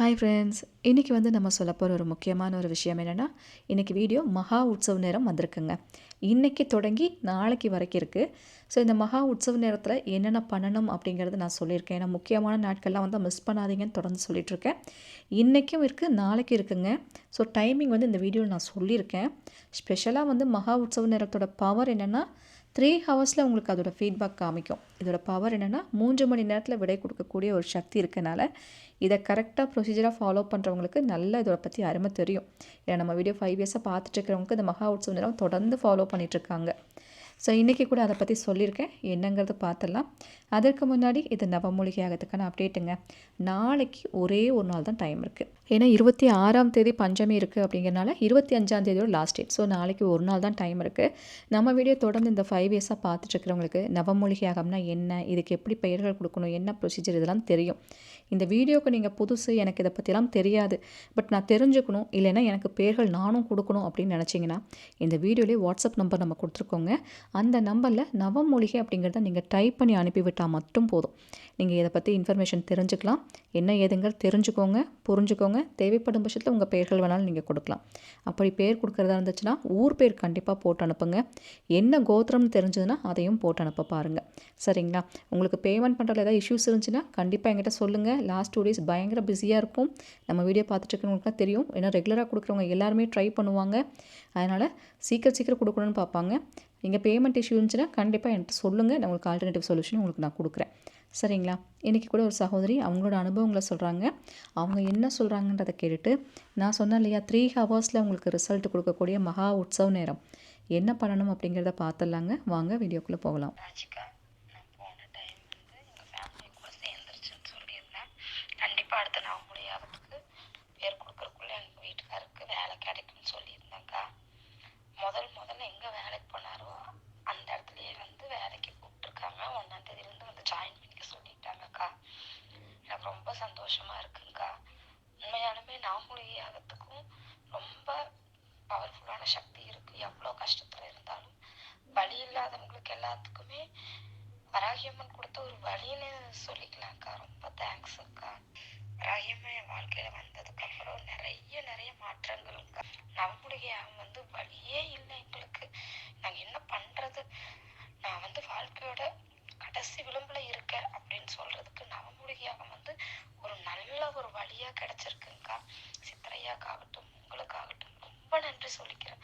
Hi friends இன்றைக்கி வந்து நம்ம சொல்ல போகிற ஒரு முக்கியமான ஒரு விஷயம் என்னென்னா இன்றைக்கி வீடியோ மகா உற்சவ நேரம் வந்திருக்குங்க. இன்றைக்கி தொடங்கி நாளைக்கு வரைக்கும் இருக்குது ஸோ இந்த மகா உற்சவ நேரத்தில் என்னென்ன பண்ணணும் அப்படிங்கிறது நான் சொல்லியிருக்கேன். ஏன்னா முக்கியமான நாட்கள்லாம் வந்து மிஸ் பண்ணாதீங்கன்னு தொடர்ந்து சொல்லிகிட்ருக்கேன் இன்றைக்கும் இருக்குது நாளைக்கு இருக்குங்க. ஸோ டைமிங் வந்து இந்த வீடியோவில் நான் சொல்லியிருக்கேன். ஸ்பெஷலாக வந்து மகா உற்சவ நேரத்தோட பவர் என்னென்னா த்ரீ ஹவர்ஸில் உங்களுக்கு அதோட ஃபீட்பேக் காமிக்கும். இதோட பவர் என்னென்னா மூன்று மணி நேரத்தில் விடை கொடுக்கக்கூடிய ஒரு சக்தி இருக்கனால இதை கரெக்டாக ப்ரொசீஜராக ஃபாலோ பண்ணுறவங்களுக்கு நல்ல இதோட பற்றி அருமை தெரியும். ஏன்னா நம்ம வீடியோ ஃபைவ் இயர்ஸாக பார்த்துட்டு இந்த மகா உற்சவ நேரம் தொடர்ந்து ஃபாலோ பண்ணிகிட்ருக்காங்க ஸோ இன்றைக்கி கூட அதை பற்றி சொல்லியிருக்கேன். என்னங்கிறது பார்த்துடலாம். அதற்கு முன்னாடி இது நவமூலிகை ஆகிறதுக்கான அப்டேட்டுங்க நாளைக்கு ஒரே ஒரு நாள் தான் டைம் இருக்குது ஏன்னா இருபத்தி ஆறாம் தேதி பஞ்சமி இருக்குது அப்படிங்கிறனால இருபத்தி அஞ்சாம் தேதியோட லாஸ்ட் டேட் ஸோ நாளைக்கு ஒரு நாள் தான் டைம் இருக்குது நம்ம வீடியோ தொடர்ந்து இந்த ஃபைவ் இயர்ஸாக பார்த்துட்ருக்கிறவங்களுக்கு நவமூலிகையாகம்னா என்ன? இதுக்கு எப்படி பெயர்கள் கொடுக்கணும்? என்ன ப்ரொசீஜர் இதெல்லாம் தெரியும். இந்த வீடியோவுக்கு நீங்கள் புதுசு எனக்கு இதை பற்றிலாம் தெரியாது. பட் நான் தெரிஞ்சுக்கணும். இல்லைன்னா எனக்கு பேர்கள் நானும் கொடுக்கணும் அப்படின்னு நினச்சிங்கன்னா இந்த வீடியோலேயே வாட்ஸ்அப் நம்பர் நம்ம கொடுத்துருக்கோங்க. அந்த நம்பரில் நவமூலிகை அப்படிங்கிறத நீங்கள் டைப் பண்ணி அனுப்பிவிட்டால் மட்டும் போதும். நீங்கள் இதை பற்றி இன்ஃபர்மேஷன் தெரிஞ்சுக்கலாம். என்ன ஏதுங்கிறது தெரிஞ்சுக்கோங்க புரிஞ்சுக்கோங்க. தேவைப்படும் பட்சத்தில் உங்கள் பெயர்கள் வேணாலும் நீங்கள் கொடுக்கலாம். அப்படி பேர் கொடுக்குறதா இருந்துச்சுன்னா ஊர் பேர் கண்டிப்பாக போட்டு அனுப்புங்க. என்ன கோத்திரம்னு தெரிஞ்சதுன்னா அதையும் போட்டு அனுப்ப பாருங்கள் சரிங்களா? உங்களுக்கு பேமெண்ட் பண்ணுறதுல ஏதாவது இஷ்யூஸ் இருந்துச்சுன்னா கண்டிப்பாக என்கிட்ட சொல்லுங்கள் லாஸ்ட் டூ டேஸ் பயங்கர பிஸியாக இருக்கும். நம்ம வீடியோ பார்த்துட்டு தான் தெரியும். ஏன்னா ரெகுலராக கொடுக்குறவங்க எல்லாருமே ட்ரை பண்ணுவாங்க. அதனால் சீக்கிரம் சீக்கிரம் கொடுக்கணும்னு பார்ப்பாங்க. நீங்கள் பேமெண்ட் இஷ்யூ இருந்துச்சுன்னா கண்டிப்பாக என்கிட்ட சொல்லுங்கள் நான் உங்களுக்கு ஆல்டர்னேட்டிவ் சொல்யூஷன் உங்களுக்கு நான் கொடுக்குறேன். சரிங்களா? இன்றைக்கி கூட ஒரு சகோதரி அவங்களோட அனுபவங்களை சொல்கிறாங்க அவங்க என்ன சொல்கிறாங்கன்றதை கேட்டுட்டு நான் சொன்னேன் இல்லையா த்ரீ ஹவர்ஸில் உங்களுக்கு ரிசல்ட் கொடுக்கக்கூடிய மகா உற்சவ நேரம். என்ன பண்ணணும் அப்படிங்கிறத பார்த்துடலாங்க. வாங்க வீடியோக்குள்ளே போகலாம் ராஜிகா நான் போன டைம் வந்து எங்கள் ஃபேமிலி கூட சேர்ந்துருச்சுன்னு சொல்லியிருந்தேன் கண்டிப்பாக அடுத்த நான் முடியாததுக்கு பேர் கொடுக்குறக்குள்ளே எங்கள் வீட்டுக்காருக்கு வேலை கிடைக்கும்னு சொல்லியிருந்தேங்க்கா முதல் முதல்ல எங்கே வேலைக்கு போனாரோ அந்த இடத்துலயே வந்து வேலைக்கு கூப்பிட்ருக்காங்க ஒன்றாம் தேதியிலேருந்து வந்து ஜாயின் பண்ணிக்க சொல்லிட்டாங்கக்கா எனக்கு ரொம்ப சந்தோஷமா இருக்குங்க்கா உண்மையாலுமே நாமூலிகை ஆகிறதுக்கும் ரொம்ப பவர்ஃபுல்லான சக்தி இருக்கு எவ்வளோ கஷ்டத்துல இருந்தாலும் வழி இல்லாதவங்களுக்கு எல்லாத்துக்குமே ராகியம்மன் கொடுத்த ஒரு வழின்னு சொல்லிக்கலாம்க்கா. ரொம்ப தேங்க்ஸ் அக்கா. ராகியம்மா என் வாழ்க்கையில வந்ததுக்கு அப்புறம் நிறைய நிறைய மாற்றங்கள்க்கா. நவமுடிகை வந்து வழியே இல்லை எங்களுக்கு. நாங்க என்ன பண்றது? நான் வந்து வாழ்க்கையோட கடைசி விளிம்புல இருக்கேன் அப்படின்னு சொல்றதுக்கு நவமூலிகையாகம் வந்து ஒரு நல்ல ஒரு வழியா கிடைச்சிருக்குங்கக்கா. சித்திரையாக்காகட்டும் உங்களுக்காகட்டும் ரொம்ப நன்றி சொல்லிக்கிறேன்.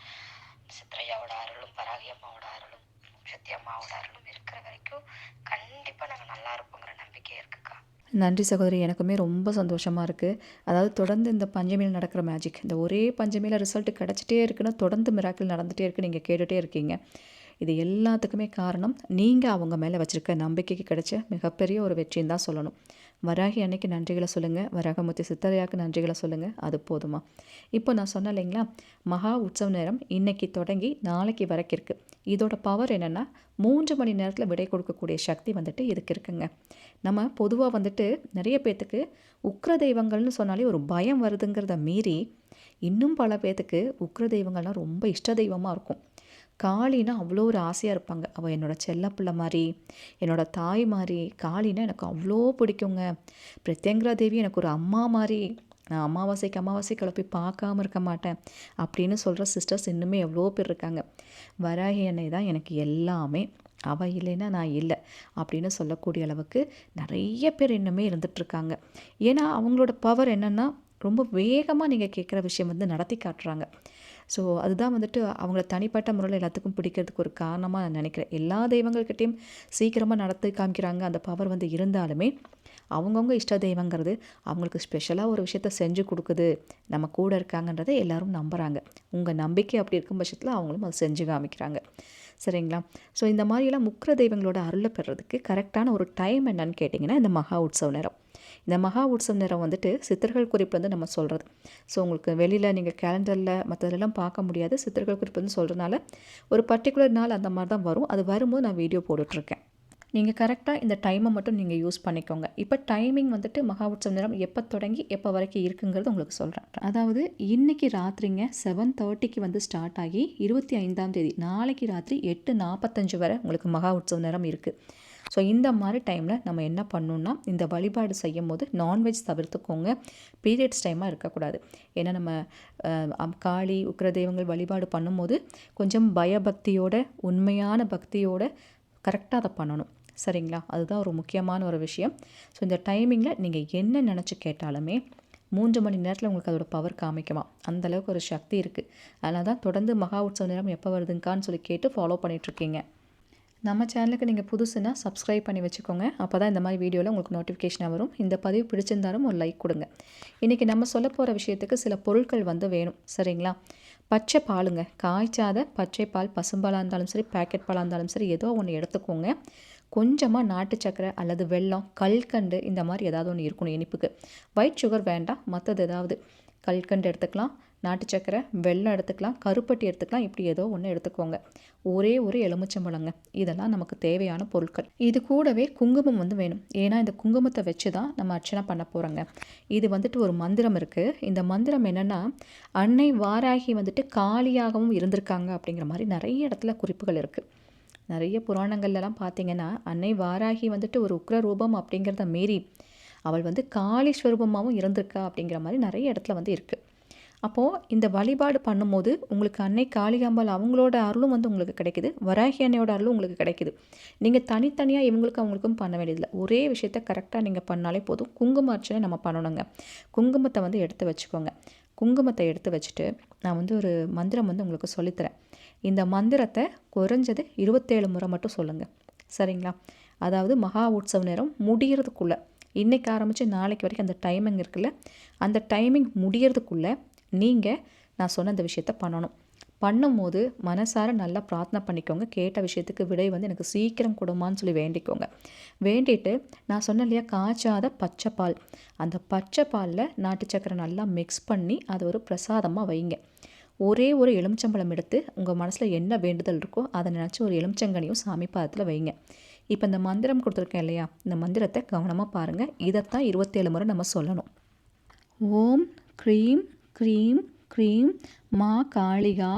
சித்திரையாவோட அருளும் பராகி அம்மாவோட அருளும் சக்தி அம்மாவோட அருளும் இருக்கிற வரைக்கும் கண்டிப்பா நாங்க நல்லா இருப்போங்கிற நம்பிக்கை இருக்குக்கா. நன்றி சகோதரி. எனக்குமே ரொம்ப சந்தோஷமாக இருக்குது அதாவது தொடர்ந்து இந்த பஞ்சமியில் நடக்கிற மேஜிக் இந்த ஒரே பஞ்சமியில் ரிசல்ட் கிடச்சிட்டே இருக்குன்னு தொடர்ந்து மிராக்கிள் நடந்துகிட்டே இருக்கு நீங்கள் கேட்டுகிட்டே இருக்கீங்க. இது எல்லாத்துக்குமே காரணம் நீங்கள் அவங்க மேலே வச்சுருக்க நம்பிக்கைக்கு கிடைச்ச மிகப்பெரிய ஒரு வெற்றின்னு தான் சொல்லணும். வராகி அன்னைக்கு நன்றிகளை சொல்லுங்கள் வராகமூர்த்தி சித்தரையாக்கு நன்றிகளை சொல்லுங்கள் அது போதுமா. இப்போ நான் சொன்னேன் இல்லைங்களா? மகா உற்சவ நேரம் இன்னைக்கு தொடங்கி நாளைக்கு வரைக்கும் இருக்குது இதோட பவர் என்னென்னா மூன்று மணி நேரத்தில் விடை கொடுக்கக்கூடிய சக்தி வந்துட்டு இதுக்கு இருக்குங்க. நம்ம பொதுவாக வந்துட்டு நிறைய பேர்த்துக்கு உக்ர தெய்வங்கள்னு சொன்னாலே ஒரு பயம் வருதுங்கிறத மீறி இன்னும் பல பேர்த்துக்கு உக்ர தெய்வங்கள்லாம் ரொம்ப இஷ்ட தெய்வமாக இருக்கும். காளினா அவ்வளோ ஒரு ஆசையாக இருப்பாங்க. அவள் என்னோடய செல்லப்பிள்ளை மாதிரி என்னோடய தாய் மாதிரி காளினா எனக்கு அவ்வளோ பிடிக்குங்க. பிரத்யங்கரா தேவி எனக்கு ஒரு அம்மா மாதிரி நான் அமாவாசைக்கு அமாவாசை கிளப்பி பார்க்காம இருக்க மாட்டேன் அப்படின்னு சொல்கிற சிஸ்டர்ஸ் இன்னுமே எவ்வளோ பேர் இருக்காங்க. வராகி அன்னை தான் எனக்கு எல்லாமே அவள் இல்லைன்னா நான் இல்லை அப்படின்னு சொல்லக்கூடிய அளவுக்கு நிறைய பேர் இன்னுமே இருந்துகிட்ருக்காங்க ஏன்னா அவங்களோட பவர் என்னென்னா ரொம்ப வேகமாக நீங்கள் கேட்குற விஷயம் வந்து நடத்தி காட்டுறாங்க. ஸோ அதுதான் வந்துட்டு அவங்கள தனிப்பட்ட முறையில் எல்லாத்துக்கும் பிடிக்கிறதுக்கு ஒரு காரணமாக நான் நினைக்கிறேன். எல்லா தெய்வங்கள்கிட்டையும் சீக்கிரமாக நடத்தி காமிக்கிறாங்க. அந்த பவர் வந்து இருந்தாலுமே அவங்கவுங்க இஷ்ட தெய்வங்கிறது அவங்களுக்கு ஸ்பெஷலாக ஒரு விஷயத்த செஞ்சு கொடுக்குது. நம்ம கூட இருக்காங்கன்றதை எல்லாரும் நம்புகிறாங்க உங்கள் நம்பிக்கை அப்படி இருக்கும் பட்சத்தில் அவங்களும் அதை செஞ்சு காமிக்கிறாங்க. சரிங்களா? ஸோ இந்த மாதிரியெல்லாம் முக்கிர தெய்வங்களோட அருளை பெறுறதுக்கு கரெக்டான ஒரு டைம் என்னன்னு கேட்டிங்கன்னா இந்த மகா உற்சவ நேரம். இந்த மகா உற்சவ நேரம் வந்துட்டு சித்தர்கள் குறிப்பு வந்து நம்ம சொல்கிறது ஸோ உங்களுக்கு வெளியில் நீங்கள் கேலண்டரில் மற்றதெல்லாம் பார்க்க முடியாது. சித்தர்கள் குறிப்பு வந்து சொல்கிறதுனால ஒரு பர்டிகுலர் நாள் அந்த மாதிரி தான் வரும். அது வரும்போது நான் வீடியோ போட்டுட்ருக்கேன் நீங்கள் கரெக்டாக இந்த டைமை மட்டும் நீங்கள் யூஸ் பண்ணிக்கோங்க. இப்போ டைமிங் வந்துட்டு மகா உற்சவ நேரம் எப்போ தொடங்கி எப்போ வரைக்கும் இருக்குங்கிறது உங்களுக்கு சொல்கிறேன் அதாவது இன்னைக்கு ராத்திரிங்க செவன் தேர்ட்டிக்கு வந்து ஸ்டார்ட் ஆகி இருபத்தி ஐந்தாம் தேதி நாளைக்கு ராத்திரி எட்டு நாற்பத்தஞ்சு வரை உங்களுக்கு மகா உற்சவ நேரம் இருக்குது ஸோ இந்த மாதிரி டைமில் நம்ம என்ன பண்ணணும்னா இந்த வழிபாடு செய்யும் போது நான்வெஜ் தவிர்த்துக்கோங்க பீரியட்ஸ் டைமாக இருக்கக்கூடாது. ஏன்னா நம்ம அம்- காளி உக்கிர தெய்வங்கள் வழிபாடு பண்ணும்போது கொஞ்சம் பயபக்தியோட உண்மையான பக்தியோட கரெக்டாக அதை பண்ணணும். சரிங்களா? அதுதான் ஒரு முக்கியமான ஒரு விஷயம். ஸோ இந்த டைமிங்கில் நீங்கள் என்ன நினச்சி கேட்டாலுமே மூன்று மணி நேரத்தில் உங்களுக்கு அதோட பவர் காமிக்குமா? அந்த அளவுக்கு ஒரு சக்தி இருக்குது அதனால தான் தொடர்ந்து மகா உற்சவ நேரம் எப்போ வருதுங்கான்னு சொல்லி கேட்டு ஃபாலோ பண்ணிகிட்ருக்கீங்க நம்ம சேனலுக்கு நீங்கள் புதுசுன்னா சப்ஸ்கிரைப் பண்ணி வச்சுக்கோங்க. அப்போ தான் இந்த மாதிரி வீடியோவில் உங்களுக்கு நோட்டிஃபிகேஷனாக வரும். இந்த பதிவு பிடிச்சிருந்தாலும் ஒரு லைக் கொடுங்க. இன்றைக்கி நம்ம சொல்ல போகிற விஷயத்துக்கு சில பொருட்கள் வந்து வேணும். சரிங்களா? பச்சை பாலுங்க. காய்ச்சாத பச்சை பால் பசும்பாலாக இருந்தாலும் சரி பேக்கெட் பாலாக இருந்தாலும் சரி ஏதோ ஒன்று எடுத்துக்கோங்க. கொஞ்சமாக நாட்டு சக்கரை அல்லது வெல்லம் கல்கண்டு இந்த மாதிரி ஏதாவது ஒன்று இருக்கணும் இனிப்புக்கு. ஒயிட் சுகர் வேண்டாம். மற்றது ஏதாவது கல்கண்டு எடுத்துக்கலாம் நாட்டு சக்கரை வெள்ளம் எடுத்துக்கலாம் கருப்பட்டி எடுத்துக்கலாம். இப்படி ஏதோ ஒன்று எடுத்துக்கோங்க. ஒரே ஒரு எலுமிச்சம்பழங்க. இதெல்லாம் நமக்கு தேவையான பொருட்கள். இது கூடவே குங்குமம் வந்து வேணும். ஏன்னா இந்த குங்குமத்தை வச்சு தான் நம்ம அர்ச்சனை பண்ண போகிறோங்க இது வந்துட்டு ஒரு மந்திரம் இருக்குது இந்த மந்திரம் என்னென்னா அன்னை வாராகி வந்துட்டு காளியாகவும் இருந்திருக்காங்க அப்படிங்கிற மாதிரி நிறைய இடத்துல குறிப்புகள் இருக்குது நிறைய புராணங்கள்லாம் பார்த்தீங்கன்னா அன்னை வாராகி வந்துட்டு ஒரு உக்ர ரூபம் அப்படிங்கிறத மீறி அவள் வந்து காளி ஸ்வரூபமாகவும் இருந்திருக்கா அப்படிங்கிற மாதிரி நிறைய இடத்துல வந்து இருக்குது அப்போது இந்த வழிபாடு பண்ணும்போது உங்களுக்கு அன்னை காளிகாம்பாள் அவங்களோட அருளும் வந்து உங்களுக்கு கிடைக்குது வராகி அன்னையோட அருளும் உங்களுக்கு கிடைக்குது. நீங்கள் தனித்தனியாக இவங்களுக்கும் அவங்களுக்கும் பண்ண வேண்டியதில்லை. ஒரே விஷயத்த கரெக்டாக நீங்கள் பண்ணாலே போதும். குங்கும அர்ச்சனை நம்ம பண்ணணுங்க. குங்குமத்தை வந்து எடுத்து வச்சுக்கோங்க. குங்குமத்தை எடுத்து வச்சுட்டு நான் வந்து ஒரு மந்திரம் வந்து உங்களுக்கு சொல்லித்தரேன். இந்த மந்திரத்தை குறைஞ்சது இருபத்தேழு முறை மட்டும் சொல்லுங்கள் சரிங்களா? அதாவது மகா உற்சவ நேரம் முடிகிறதுக்குள்ளே இன்றைக்கி ஆரம்பித்து நாளைக்கு வரைக்கும் அந்த டைமிங் இருக்குல்ல? அந்த டைமிங் முடிகிறதுக்குள்ளே நீங்கள் நான் சொன்ன இந்த விஷயத்த பண்ணணும். பண்ணும்போது மனசார நல்லா பிரார்த்தனை பண்ணிக்கோங்க. கேட்ட விஷயத்துக்கு விடை வந்து எனக்கு சீக்கிரம் கொடுமான்னு சொல்லி வேண்டிக்கோங்க. வேண்டிட்டு நான் சொன்னேன் இல்லையா காய்ச்சாத பச்சை பால். அந்த பச்சை பாலில் நாட்டு சக்கரை நல்லா மிக்ஸ் பண்ணி அதை ஒரு பிரசாதமாக வைங்க. ஒரே ஒரு எலுமிச்சம்பழம் எடுத்து உங்கள் மனசில் என்ன வேண்டுதல் இருக்கோ அதை நினச்சி ஒரு எலுமிச்சங்கனியும் சாமி பாதத்தில் வைங்க. இப்போ இந்த மந்திரம் கொடுத்துருக்கேன் இல்லையா இந்த மந்திரத்தை கவனமாக பாருங்கள் இதைத்தான் இருபத்தேழு முறை நம்ம சொல்லணும். ஓம் க்ரீம் க்ரீம் க்ரீம் மா காளிகா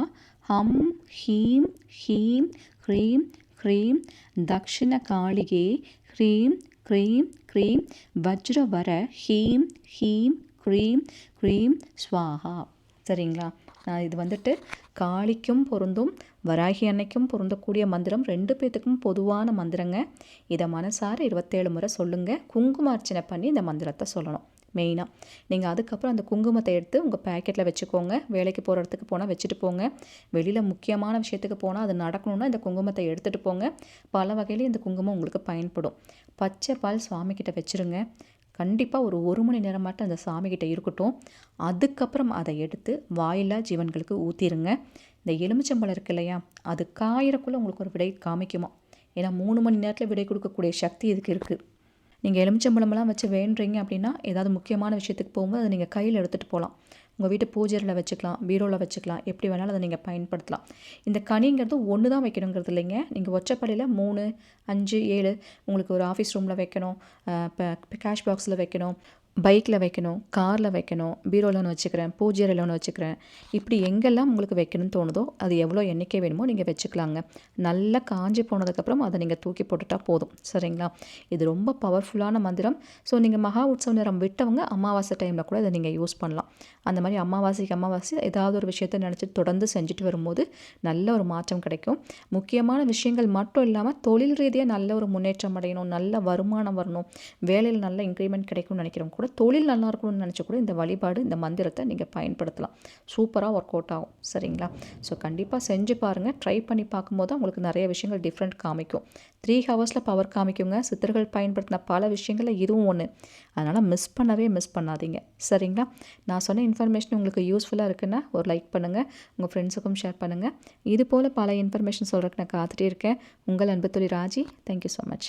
ஹம் ஹீம் ஹீம் க்ரீம் க்ரீம் தக்ஷிண காளிகே க்ரீம் க்ரீம் க்ரீம் வஜ்ரவர ஹீம் ஹீம் க்ரீம் க்ரீம் ஸ்வாஹா. சரிங்களா? நான் இது வந்துட்டு காளிக்கும் பொருந்தும் வராகி அன்னைக்கும் பொருந்தக்கூடிய மந்திரம் ரெண்டு பேத்துக்கும் பொதுவான மந்திரங்க. இதை மனசார இருபத்தேழு முறை சொல்லுங்கள் குங்கும அர்ச்சனை பண்ணி இந்த மந்திரத்தை சொல்லணும். மெயினாக நீங்கள் அதுக்கப்புறம் அந்த குங்குமத்தை எடுத்து உங்கள் பேக்கெட்டில் வச்சுக்கோங்க. வேலைக்கு போகிற இடத்துக்கு போனால் வச்சுட்டு போங்க. வெளியில் முக்கியமான விஷயத்துக்கு போனால் அது நடக்கணும்னா இந்த குங்குமத்தை எடுத்துகிட்டு போங்க. பல வகையிலையும் இந்த குங்குமம் உங்களுக்கு பயன்படும். பச்சை பால் சுவாமிக்கிட்ட வச்சுருங்க. கண்டிப்பாக ஒரு ஒரு மணி நேரம் மட்டும் அந்த சாமிக்கிட்ட இருக்கட்டும். அதுக்கப்புறம் அதை எடுத்து வாயில்லா ஜீவன்களுக்கு ஊற்றிருங்க இந்த எலுமிச்சம்பழம் இருக்கு இல்லையா? அது காயிறக்குள்ளே உங்களுக்கு ஒரு விடை காமிக்குமா ஏன்னா மூணு மணி நேரத்தில் விடை கொடுக்கக்கூடிய சக்தி இதுக்கு இருக்குது நீங்கள் எலுமிச்சம்பழமெல்லாம் வச்சு வேண்டுறீங்க அப்படின்னா ஏதாவது முக்கியமான விஷயத்துக்கு போகும்போது அதை நீங்கள் கையில் எடுத்துகிட்டு போகலாம் உங்கள் வீட்டு பூஜையில் வச்சுக்கலாம் பீரோவில் வச்சுக்கலாம் எப்படி வேணாலும் அதை நீங்கள் பயன்படுத்தலாம். இந்த கனிங்கிறது ஒன்று தான் வைக்கணுங்கிறது இல்லைங்க. நீங்கள் ஒற்றைப்படையில் மூணு அஞ்சு ஏழு உங்களுக்கு ஒரு ஆஃபீஸ் ரூமில் வைக்கணும் இப்போ கேஷ் பாக்ஸில் வைக்கணும் பைக்கில் வைக்கணும் காரில் வைக்கணும் பீரோவில் ஒன்று வச்சுக்கிறேன் பூஜை ஒன்று வச்சுக்கிறேன். இப்படி எங்கெல்லாம் உங்களுக்கு வைக்கணும்னு தோணுதோ அது எவ்வளோ எண்ணிக்கை வேணுமோ நீங்கள் வச்சுக்கலாங்க. நல்லா காஞ்சி போனதுக்கப்புறம் அதை நீங்கள் தூக்கி போட்டுட்டா போதும். சரிங்களா? இது ரொம்ப பவர்ஃபுல்லான மந்திரம். ஸோ நீங்கள் மகா உற்சவ நேரம் விட்டவங்க அமாவாசை டைமில் கூட இதை நீங்கள் யூஸ் பண்ணலாம். அந்த மாதிரி அமாவாசைக்கு அமாவாசை ஏதாவது ஒரு விஷயத்தை நினச்சி தொடர்ந்து செஞ்சுட்டு வரும்போது நல்ல ஒரு மாற்றம் கிடைக்கும். முக்கியமான விஷயங்கள் மட்டும் இல்லாமல் தொழில் ரீதியாக நல்ல ஒரு முன்னேற்றம் அடையணும் நல்ல வருமானம் வரணும் வேலையில் நல்ல இன்க்ரிமெண்ட் கிடைக்கும்னு நினைக்கிறவங்க கூட தொழில் நல்லா இருக்கணும்னு கூட இந்த வழிபாடு இந்த மந்திரத்தை நீங்கள் பயன்படுத்தலாம். சூப்பராக ஒர்க் அவுட் ஆகும். சரிங்களா? ஸோ கண்டிப்பாக செஞ்சு பாருங்கள் ட்ரை பண்ணி பார்க்கும்போது தான் உங்களுக்கு நிறைய விஷயங்கள் டிஃப்ரெண்ட் காமிக்கும். த்ரீ ஹவர்ஸில் பவர் காமிக்குங்க. சித்தர்கள் பயன்படுத்தின பல விஷயங்களில் இதுவும் ஒன்று அதனால் மிஸ் பண்ணவே மிஸ் பண்ணாதீங்க. சரிங்களா? நான் சொன்ன இன்ஃபர்மேஷன் உங்களுக்கு யூஸ்ஃபுல்லாக இருக்குன்னா ஒரு லைக் பண்ணுங்கள் உங்கள் ஃப்ரெண்ட்ஸுக்கும் ஷேர் பண்ணுங்கள் இது போல் பல இன்ஃபர்மேஷன் சொல்கிறதுக்கு நான் காத்துட்டே இருக்கேன். உங்கள் அன்பு தொழில் ராஜி. Thank you so much